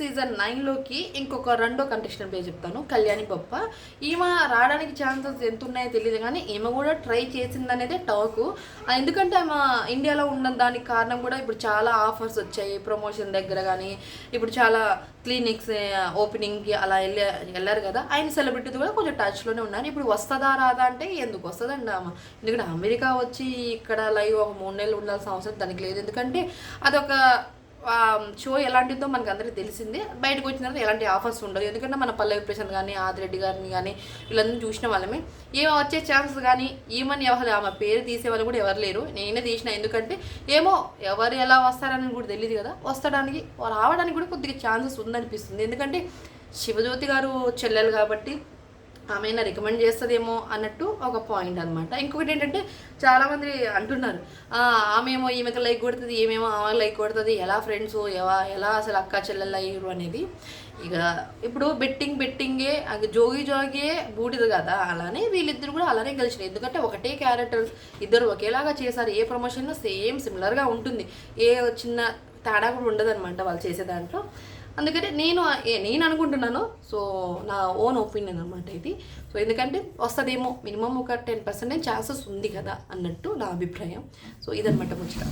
Season నైన్లోకి ఇంకొక రెండో contestant పేరు చెప్తాను కళ్యాణి బొప్ప ఈమె రావడానికి ఛాన్సెస్ ఎంత ఉన్నాయో తెలియదు కానీ ఈమె కూడా ట్రై చేసిందనేదే టాక్ ఎందుకంటే ఆమె ఇండియాలో ఉన్న దానికి కారణం కూడా ఇప్పుడు చాలా ఆఫర్స్ వచ్చాయి ప్రమోషన్ దగ్గర కానీ ఇప్పుడు చాలా క్లినిక్స్ ఓపెనింగ్కి అలా వెళ్ళే వెళ్ళారు కదా ఆయన సెలబ్రిటీ కూడా కొంచెం టచ్లోనే ఉన్నారు. ఇప్పుడు వస్తుందా రాదా అంటే ఎందుకు వస్తుందండి ఆమె? ఎందుకంటే అమెరికా వచ్చి ఇక్కడ లైవ్ ఒక మూడు నెలలు ఉండాల్సిన అవసరం దానికి లేదు. ఎందుకంటే అదొక షో ఎలాంటిదో మనకు అందరికీ తెలిసిందే. బయటకు వచ్చిన తర్వాత ఎలాంటి ఆఫర్స్ ఉండదు ఎందుకంటే మన పల్లవి ప్రశాంత్ కానీ ఆదిరెడ్డి గారిని కానీ వీళ్ళందరూ చూసిన వాళ్ళమే. ఏమో వచ్చే ఛాన్సెస్ కానీ ఏమని ఎవరు ఆమె పేరు తీసే వాళ్ళు కూడా ఎవరు లేరు. నేనే తీసిన ఎందుకంటే ఏమో ఎవరు ఎలా వస్తారని కూడా తెలియదు కదా. వస్తడానికి రావడానికి కూడా కొద్దిగా ఛాన్సెస్ ఉందనిపిస్తుంది. ఎందుకంటే శివజ్యోతి గారు చెల్లెలు కాబట్టి ఆమె అయినా రికమెండ్ చేస్తుందేమో అన్నట్టు ఒక పాయింట్ అనమాట ఇంకొకటి ఏంటంటే చాలామంది అంటున్నారు ఆమెమో ఈమెకు లైక్ కొడుతుంది ఏమేమో ఆమె లైక్ కొడుతుంది ఎలా ఫ్రెండ్స్ ఎలా ఎలా అసలు అక్క చెల్లెళ్ళు అయ్యారు అనేది? ఇక ఇప్పుడు బెట్టింగ్ బెట్టింగే అది జోగి జోగే బూడిది కదా అలానే వీళ్ళిద్దరు కూడా అలానే కలిసినారు ఎందుకంటే ఒకటే క్యారెక్టర్స్ ఇద్దరు ఒకేలాగా చేశారు ఏ ప్రమోషన్లో సేమ్ సిమిలర్గా ఉంటుంది. ఏ చిన్న తేడా కూడా ఉండదన్నమాట వాళ్ళు చేసే దాంట్లో. అందుకని నేను ఏ- నేను అనుకుంటున్నాను సో నా ఓన్ ఒపీనియన్ అనమాట ఇది. సో ఎందుకంటే వస్తుందేమో మినిమం ఒక టెన్ పర్సెంటేజ్ ఛాన్సెస్ ఉంది కదా అన్నట్టు నా అభిప్రాయం. సో ఇదనమాట ముచ్చట.